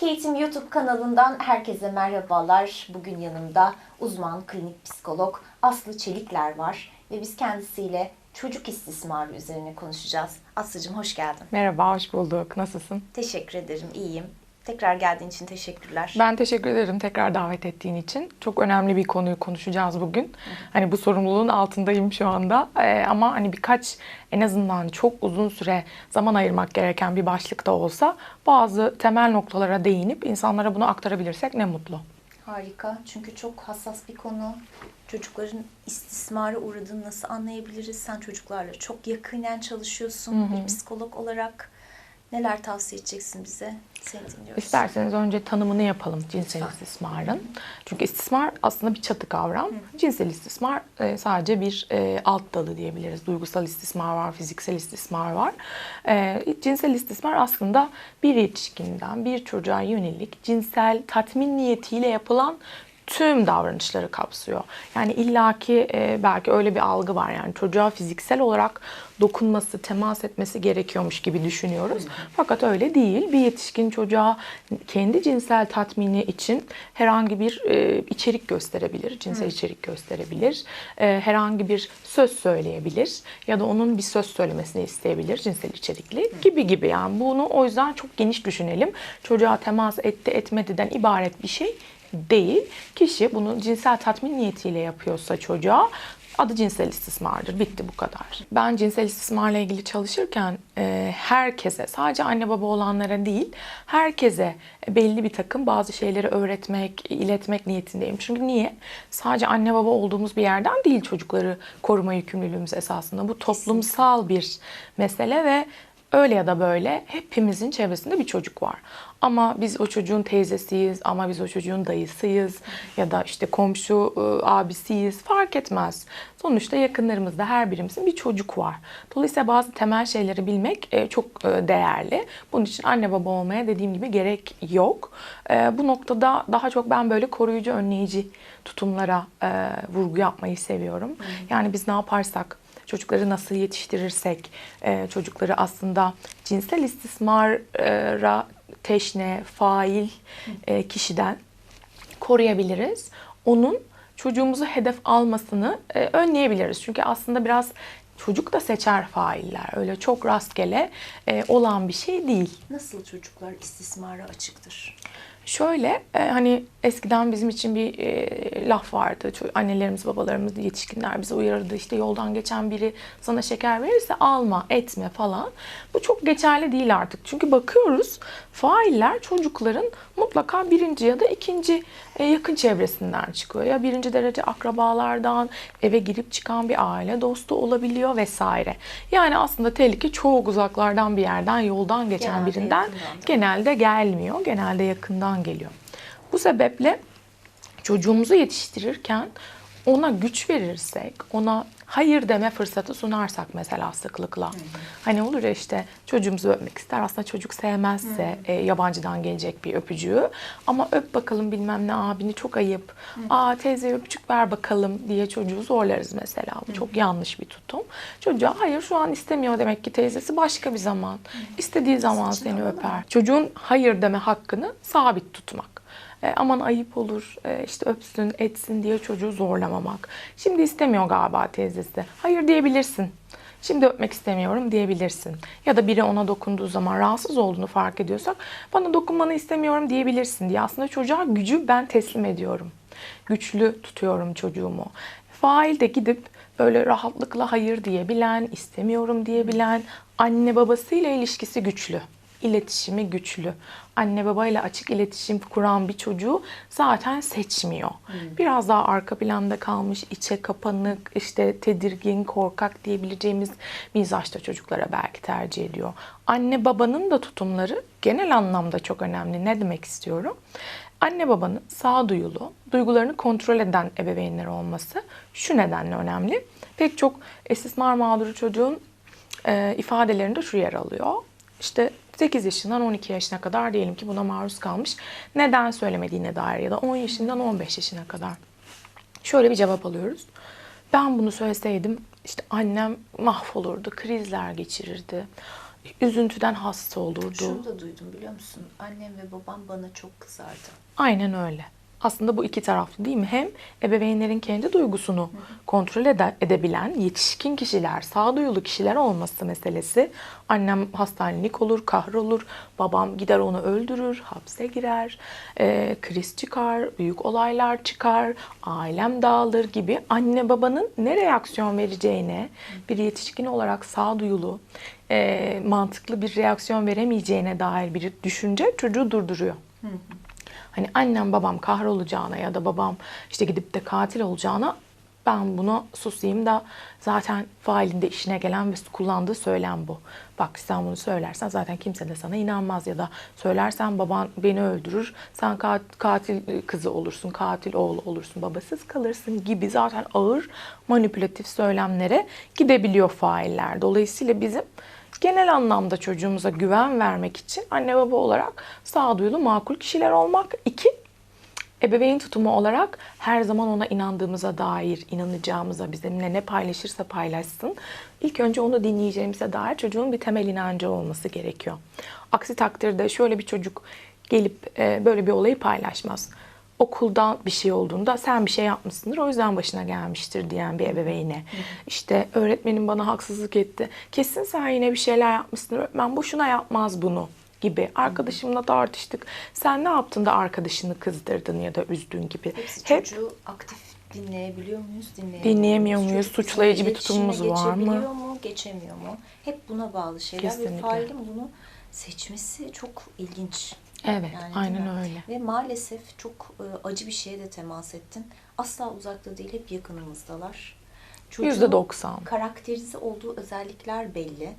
Klinik Eğitim YouTube kanalından herkese merhabalar. Bugün yanımda uzman klinik psikolog Aslı Çelikler var ve biz kendisiyle çocuk istismarı üzerine konuşacağız. Aslı'cığım hoş geldin. Merhaba, hoş bulduk. Nasılsın? Teşekkür ederim, iyiyim. Tekrar geldiğin için teşekkürler. Ben teşekkür ederim tekrar davet ettiğin için. Çok önemli bir konuyu konuşacağız bugün. Hani bu sorumluluğun altındayım şu anda. Ee, ama hani birkaç en azından çok uzun süre zaman ayırmak gereken bir başlık da olsa bazı temel noktalara değinip insanlara bunu aktarabilirsek ne mutlu. Harika. Çünkü çok hassas bir konu. Çocukların istismara uğradığını nasıl anlayabiliriz? Sen çocuklarla çok yakinen çalışıyorsun bir psikolog olarak. Neler tavsiye edeceksin bize? Seni dinliyoruz. İsterseniz önce tanımını yapalım cinsel istismarın. Çünkü istismar aslında bir çatı kavram. Cinsel istismar e, sadece bir e, alt dalı diyebiliriz. Duygusal istismar var, fiziksel istismar var. E, cinsel istismar aslında bir yetişkinden bir çocuğa yönelik cinsel tatmin niyetiyle yapılan tüm davranışları kapsıyor. Yani illaki e, belki öyle bir algı var yani çocuğa fiziksel olarak dokunması, temas etmesi gerekiyormuş gibi düşünüyoruz. Fakat öyle değil. Bir yetişkin çocuğa kendi cinsel tatmini için herhangi bir e, içerik gösterebilir, cinsel içerik gösterebilir. E, herhangi bir söz söyleyebilir ya da onun bir söz söylemesini isteyebilir cinsel içerikli gibi gibi. Yani bunu o yüzden çok geniş düşünelim. Çocuğa temas etti etmediden ibaret bir şey değil. Kişi bunu cinsel tatmin niyetiyle yapıyorsa çocuğa adı cinsel istismardır. Bitti bu kadar. Ben cinsel istismarla ilgili çalışırken e, herkese, sadece anne baba olanlara değil, herkese belli bir takım bazı şeyleri öğretmek, iletmek niyetindeyim. Çünkü niye? Sadece anne baba olduğumuz bir yerden değil çocukları koruma yükümlülüğümüz esasında. Bu toplumsal bir mesele ve öyle ya da böyle hepimizin çevresinde bir çocuk var. Ama biz o çocuğun teyzesiyiz, ama biz o çocuğun dayısıyız ya da işte komşu e, abisiyiz fark etmez. Sonuçta yakınlarımızda her birimizin bir çocuk var. Dolayısıyla bazı temel şeyleri bilmek e, çok e, değerli. Bunun için anne baba olmaya dediğim gibi gerek yok. E, bu noktada daha çok ben böyle koruyucu, önleyici tutumlara e, vurgu yapmayı seviyorum. Yani biz ne yaparsak çocukları nasıl yetiştirirsek, e, çocukları aslında cinsel istismara teşne, fail e, kişiden koruyabiliriz. Onun çocuğumuzu hedef almasını e, önleyebiliriz. Çünkü aslında biraz çocuk da seçer failler. Öyle çok rastgele olan bir şey değil. Nasıl çocuklar istismara açıktır? Şöyle e, hani eskiden bizim için bir e, laf vardı. Annelerimiz, babalarımız, yetişkinler bize uyarırdı. İşte yoldan geçen biri sana şeker verirse alma, etme falan. Bu çok geçerli değil artık. Çünkü bakıyoruz failler çocukların mutlaka birinci ya da ikinci e, yakın çevresinden çıkıyor. Ya birinci derece akrabalardan, eve girip çıkan bir aile dostu olabiliyor vesaire. Yani aslında tehlike çok uzaklardan bir yerden, yoldan geçen Genelde birinden yakından. genelde gelmiyor. Genelde yakından geliyor. Bu sebeple çocuğumuzu yetiştirirken ona güç verirsek, ona hayır deme fırsatı sunarsak mesela sıklıkla. Hani olur ya işte çocuğumuzu öpmek ister. Aslında çocuk sevmezse e, yabancıdan gelecek bir öpücüğü. Ama öp bakalım bilmem ne abini çok ayıp. Aa teyze öpücük ver bakalım diye çocuğu zorlarız mesela. Bu çok yanlış bir tutum. Çocuğa hayır şu an istemiyor demek ki teyzesi başka bir zaman. İstediği zaman için seni öper. Çocuğun hayır deme hakkını sabit tutmak. E, aman ayıp olur, e, işte öpsün, etsin diye çocuğu zorlamamak. Şimdi istemiyor galiba teyzesi. Hayır diyebilirsin. Şimdi öpmek istemiyorum diyebilirsin. Ya da biri ona dokunduğu zaman rahatsız olduğunu fark ediyorsak bana dokunmanı istemiyorum diyebilirsin diye aslında çocuğa gücü ben teslim ediyorum. Güçlü tutuyorum çocuğumu. Fail de gidip böyle rahatlıkla hayır diyebilen, istemiyorum diyebilen, anne babasıyla ilişkisi güçlü iletişimi güçlü. Anne babayla açık iletişim kuran bir çocuğu zaten seçmiyor. Biraz daha arka planda kalmış, içe kapanık, işte tedirgin, korkak diyebileceğimiz mizaçta çocuklara belki tercih ediyor. Anne babanın da tutumları genel anlamda çok önemli. Ne demek istiyorum? Anne babanın sağduyulu, duygularını kontrol eden ebeveynler olması şu nedenle önemli. Pek çok istismar mağduru çocuğun e, ifadelerinde şu yer alıyor. İşte 8 yaşından 12 yaşına kadar diyelim ki buna maruz kalmış. Neden söylemediğine dair ya da 10 yaşından 15 yaşına kadar. Şöyle bir cevap alıyoruz. Ben bunu söyleseydim işte annem mahvolurdu, krizler geçirirdi. üzüntüden hasta olurdu. Şunu da duydum biliyor musun? Annem ve babam bana çok kızardı. Aynen öyle. Aslında bu iki taraflı değil mi? Hem ebeveynlerin kendi duygusunu kontrol ede- edebilen yetişkin kişiler, sağduyulu kişiler olması meselesi. Annem hastanelik olur, kahrolur. Babam gider onu öldürür, hapse girer, e, kriz çıkar, büyük olaylar çıkar, ailem dağılır gibi. Anne babanın ne reaksiyon vereceğine bir yetişkin olarak sağduyulu, e, mantıklı bir reaksiyon veremeyeceğine dair bir düşünce çocuğu durduruyor. Hani annem babam kahrolacağına ya da babam işte gidip de katil olacağına ben bunu susayım da zaten failinde işine gelen ve kullandığı söylem bu. Bak sen bunu söylersen zaten kimse de sana inanmaz ya da söylersen baban beni öldürür, sen ka- katil kızı olursun, katil oğlu olursun, babasız kalırsın gibi zaten ağır manipülatif söylemlere gidebiliyor failler. Dolayısıyla bizim genel anlamda çocuğumuza güven vermek için anne baba olarak sağduyulu makul kişiler olmak. İki, ebeveyn tutumu olarak her zaman ona inandığımıza dair, inanacağımıza, bizimle ne paylaşırsa paylaşsın. İlk önce onu dinleyeceğimize dair çocuğun bir temel inancı olması gerekiyor. Aksi takdirde şöyle bir çocuk gelip e, böyle bir olayı paylaşmaz. Okuldan bir şey olduğunda sen bir şey yapmışsındır o yüzden başına gelmiştir diyen bir ebeveyne. İşte öğretmenim bana haksızlık etti. Kesin sen yine bir şeyler yapmışsındır. Öğretmen boşuna yapmaz bunu gibi. Arkadaşımla tartıştık. Sen ne yaptın da arkadaşını kızdırdın ya da üzdün gibi. Hepsi Hep çocuğu aktif dinleyebiliyor muyuz? Dinleyemiyor, Dinleyemiyor muyuz? Çocuk Suçlayıcı bir tutumumuz var mı? Geçebiliyor mu? Geçemiyor mu? Hep buna bağlı şeyler Kesinlikle. ve failin bunu seçmesi çok ilginç. Evet, Yani aynen öyle. Ve maalesef çok e, acı bir şeye de temas ettin. Asla uzakta değil, hep yakınımızdalar. Çocuğun Yüzde doksan. Karakterize olduğu özellikler belli.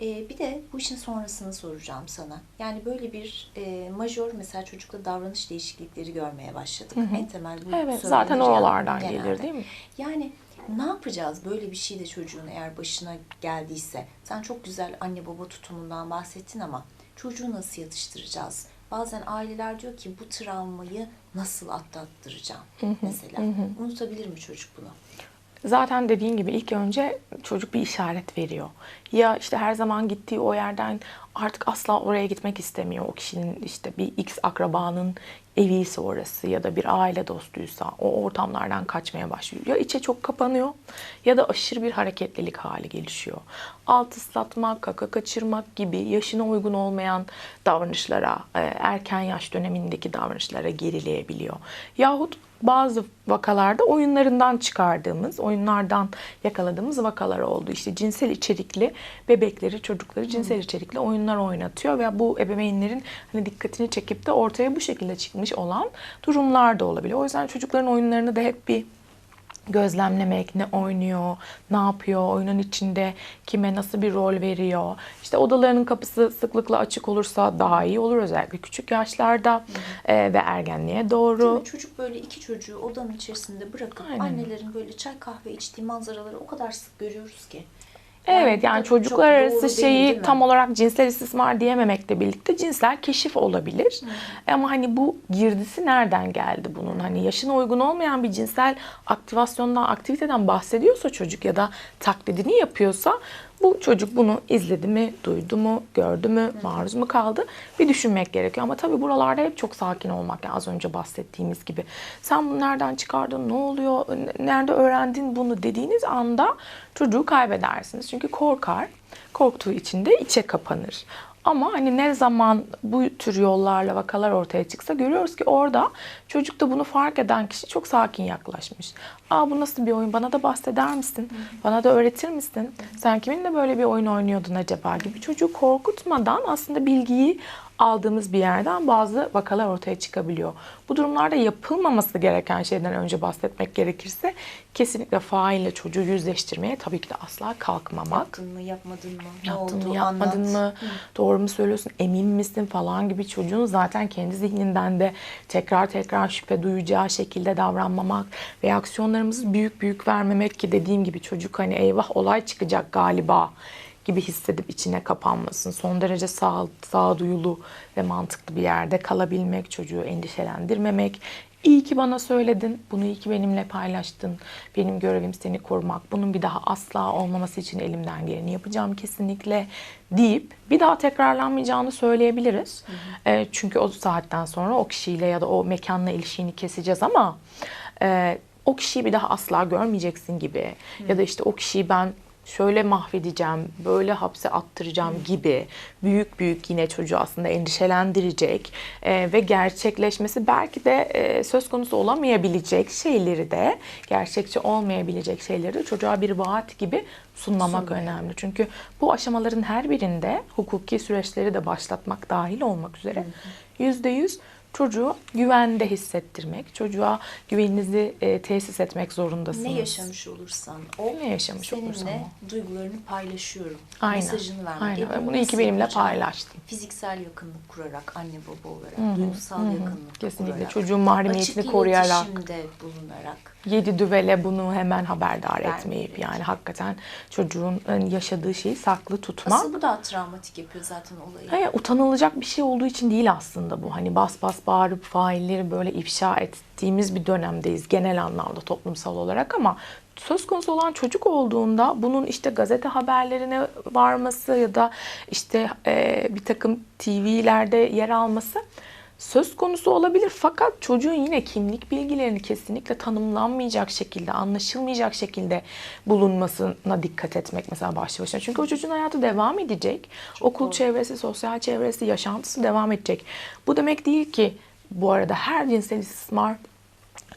E, bir de bu işin sonrasını soracağım sana. Yani böyle bir e, majör mesela çocukta davranış değişiklikleri görmeye başladık. En temel bu Evet, zaten yani oralardan genelde. gelir değil mi? Yani ne yapacağız böyle bir şey de çocuğun eğer başına geldiyse? Sen çok güzel anne baba tutumundan bahsettin ama çocuğu nasıl yatıştıracağız? Bazen aileler diyor ki bu travmayı nasıl atlattıracağım mesela. Unutabilir mi çocuk bunu? Zaten dediğin gibi ilk önce çocuk bir işaret veriyor. Ya işte her zaman gittiği o yerden artık asla oraya gitmek istemiyor. O kişinin işte bir X akrabanın eviyse orası ya da bir aile dostuysa o ortamlardan kaçmaya başlıyor. Ya içe çok kapanıyor ya da aşırı bir hareketlilik hali gelişiyor. Alt ıslatmak, kaka kaçırmak gibi yaşına uygun olmayan davranışlara, e, erken yaş dönemindeki davranışlara gerileyebiliyor. Yahut bazı vakalarda oyunlarından çıkardığımız, oyunlardan yakaladığımız vakalar oldu. İşte cinsel içerikli bebekleri, çocukları cinsel içerikli oyunlar oynatıyor ve bu ebeveynlerin hani dikkatini çekip de ortaya bu şekilde çıkmış olan durumlar da olabiliyor. O yüzden çocukların oyunlarını da hep bir gözlemlemek, ne oynuyor, ne yapıyor, oyunun içinde kime nasıl bir rol veriyor. İşte odalarının kapısı sıklıkla açık olursa daha iyi olur özellikle küçük yaşlarda e, ve ergenliğe doğru. Çocuk böyle iki çocuğu odanın içerisinde bırakıp Aynen. annelerin böyle çay kahve içtiği manzaraları o kadar sık görüyoruz ki. Evet yani çocuklar arası şeyi değil tam olarak cinsel istismar diyememekle birlikte cinsel keşif olabilir. Ama hani bu girdisi nereden geldi bunun? Hani yaşına uygun olmayan bir cinsel aktivasyondan, aktiviteden bahsediyorsa çocuk ya da taklidini yapıyorsa bu çocuk bunu izledi mi, duydu mu, gördü mü, maruz mu kaldı bir düşünmek gerekiyor. Ama tabii buralarda hep çok sakin olmak yani az önce bahsettiğimiz gibi. Sen bunu nereden çıkardın, ne oluyor, nerede öğrendin bunu dediğiniz anda çocuğu kaybedersiniz. Çünkü korkar, korktuğu için de içe kapanır. Ama hani ne zaman bu tür yollarla vakalar ortaya çıksa görüyoruz ki orada çocuk da bunu fark eden kişi çok sakin yaklaşmış. Aa bu nasıl bir oyun? Bana da bahseder misin? Bana da öğretir misin? Sen kiminle böyle bir oyun oynuyordun acaba gibi çocuğu korkutmadan aslında bilgiyi aldığımız bir yerden bazı vakalar ortaya çıkabiliyor. Bu durumlarda yapılmaması gereken şeyden önce bahsetmek gerekirse kesinlikle faille çocuğu yüzleştirmeye tabii ki de asla kalkmamak. Yaptın mı, yapmadın mı? Ne Yaptın oldu? mı, yapmadın Anlat. mı, doğru mu söylüyorsun, emin misin falan gibi çocuğun zaten kendi zihninden de tekrar tekrar şüphe duyacağı şekilde davranmamak, reaksiyonlarımızı büyük büyük vermemek ki dediğim gibi çocuk hani eyvah olay çıkacak galiba gibi hissedip içine kapanmasın. Son derece sağ, sağduyulu ve mantıklı bir yerde kalabilmek, çocuğu endişelendirmemek, İyi ki bana söyledin, bunu iyi ki benimle paylaştın. Benim görevim seni korumak. Bunun bir daha asla olmaması için elimden geleni yapacağım kesinlikle deyip bir daha tekrarlanmayacağını söyleyebiliriz. E, çünkü o saatten sonra o kişiyle ya da o mekanla ilişkini keseceğiz ama e, o kişiyi bir daha asla görmeyeceksin gibi ya da işte o kişiyi ben şöyle mahvedeceğim, böyle hapse attıracağım gibi büyük büyük yine çocuğu aslında endişelendirecek e, ve gerçekleşmesi belki de e, söz konusu olamayabilecek şeyleri de gerçekçi olmayabilecek şeyleri de çocuğa bir vaat gibi sunmamak Sunmuyor. önemli. Çünkü bu aşamaların her birinde hukuki süreçleri de başlatmak dahil olmak üzere yüzde yüz çocuğu güvende hissettirmek, çocuğa güveninizi e, tesis etmek zorundasınız. Ne yaşamış olursan o Ne yaşamış seninle olursan o. duygularını paylaşıyorum. Aynen. Mesajını vermek. Aynen. E, bunu Bunu iyi ki nasıl benimle paylaştın. Fiziksel yakınlık kurarak anne baba olarak, Hı hı, duygusal hı hı. yakınlık Kesinlikle. kurarak, Çocuğun mahremiyetini açık koruyarak. iletişimde bulunarak. Yedi düvele bunu hemen haberdar Vermeyerek. etmeyip yani hakikaten çocuğun e, yaşadığı şeyi saklı tutmak. Asıl bu daha travmatik yapıyor zaten olayı. Hayır, utanılacak bir şey olduğu için değil aslında bu. Hani bas bas bağırıp failleri böyle ifşa ettiğimiz bir dönemdeyiz genel anlamda toplumsal olarak ama söz konusu olan çocuk olduğunda bunun işte gazete haberlerine varması ya da işte e, bir takım TV'lerde yer alması söz konusu olabilir fakat çocuğun yine kimlik bilgilerini kesinlikle tanımlanmayacak şekilde, anlaşılmayacak şekilde bulunmasına dikkat etmek mesela başlı başına. Çünkü o çocuğun hayatı devam edecek. Okul doğru. çevresi, sosyal çevresi, yaşantısı devam edecek. Bu demek değil ki bu arada her cinsel istismar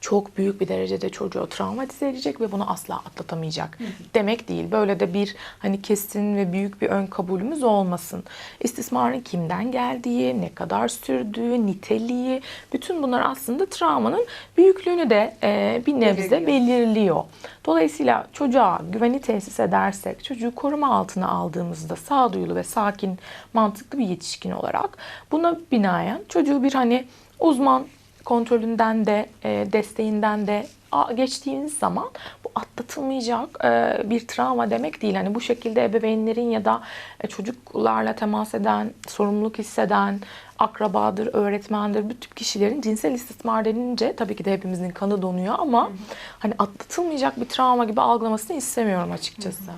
çok büyük bir derecede çocuğu travmatize edecek ve bunu asla atlatamayacak demek değil. Böyle de bir hani kesin ve büyük bir ön kabulümüz olmasın. İstismarın kimden geldiği, ne kadar sürdüğü, niteliği, bütün bunlar aslında travmanın büyüklüğünü de e, bir nebze Belirliyor. belirliyor. Dolayısıyla çocuğa güveni tesis edersek, çocuğu koruma altına aldığımızda sağduyulu ve sakin, mantıklı bir yetişkin olarak buna binaen çocuğu bir hani uzman kontrolünden de e, desteğinden de a- geçtiğiniz zaman bu atlatılmayacak e, bir travma demek değil. Hani bu şekilde ebeveynlerin ya da e, çocuklarla temas eden, sorumluluk hisseden, akrabadır, öğretmendir, bu tip kişilerin cinsel istismar denince tabii ki de hepimizin kanı donuyor ama hani atlatılmayacak bir travma gibi algılamasını istemiyorum açıkçası.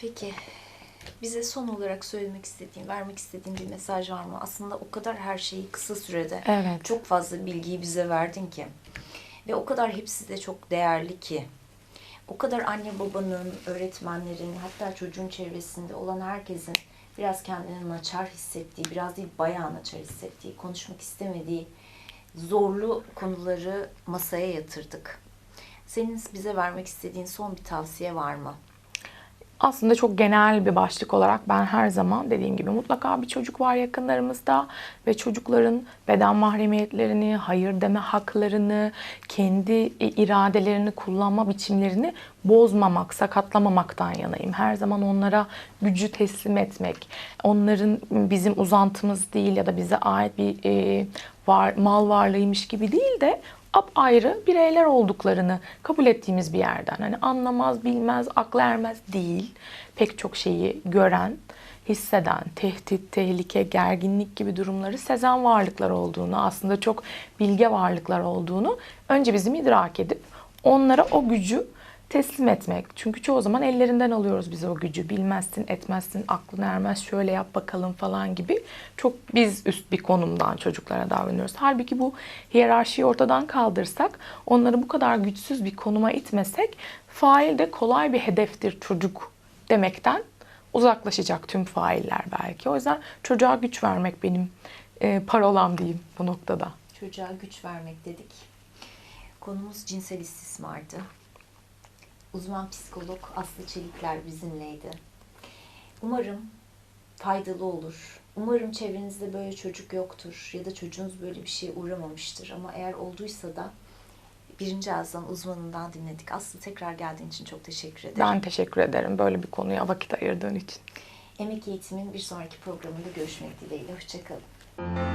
Peki bize son olarak söylemek istediğin, vermek istediğin bir mesaj var mı? Aslında o kadar her şeyi kısa sürede Evet. çok fazla bilgiyi bize verdin ki ve o kadar hepsi de çok değerli ki o kadar anne babanın, öğretmenlerin hatta çocuğun çevresinde olan herkesin biraz kendini naçar hissettiği, biraz değil bayağı naçar hissettiği, konuşmak istemediği zorlu konuları masaya yatırdık. Senin bize vermek istediğin son bir tavsiye var mı? Aslında çok genel bir başlık olarak ben her zaman dediğim gibi mutlaka bir çocuk var yakınlarımızda ve çocukların beden mahremiyetlerini, hayır deme haklarını, kendi iradelerini kullanma biçimlerini bozmamak, sakatlamamaktan yanayım. Her zaman onlara gücü teslim etmek, onların bizim uzantımız değil ya da bize ait bir e, var, mal varlığıymış gibi değil de ayrı bireyler olduklarını kabul ettiğimiz bir yerden. Hani anlamaz, bilmez, akla ermez değil. Pek çok şeyi gören, hisseden, tehdit, tehlike, gerginlik gibi durumları sezen varlıklar olduğunu, aslında çok bilge varlıklar olduğunu önce bizim idrak edip onlara o gücü teslim etmek. Çünkü çoğu zaman ellerinden alıyoruz biz o gücü. Bilmezsin, etmezsin, aklın ermez, şöyle yap bakalım falan gibi. Çok biz üst bir konumdan çocuklara davranıyoruz. Halbuki bu hiyerarşiyi ortadan kaldırsak, onları bu kadar güçsüz bir konuma itmesek, fail de kolay bir hedeftir çocuk demekten uzaklaşacak tüm failler belki. O yüzden çocuğa güç vermek benim e, parolam diyeyim bu noktada. Çocuğa güç vermek dedik. Konumuz cinsel istismardı. Uzman psikolog Aslı Çelikler bizimleydi. Umarım faydalı olur. Umarım çevrenizde böyle çocuk yoktur ya da çocuğunuz böyle bir şeye uğramamıştır. Ama eğer olduysa da birinci ağızdan uzmanından dinledik. Aslı tekrar geldiğin için çok teşekkür ederim. Ben teşekkür ederim böyle bir konuya vakit ayırdığın için. Emek Eğitim'in bir sonraki programında görüşmek dileğiyle. Hoşçakalın.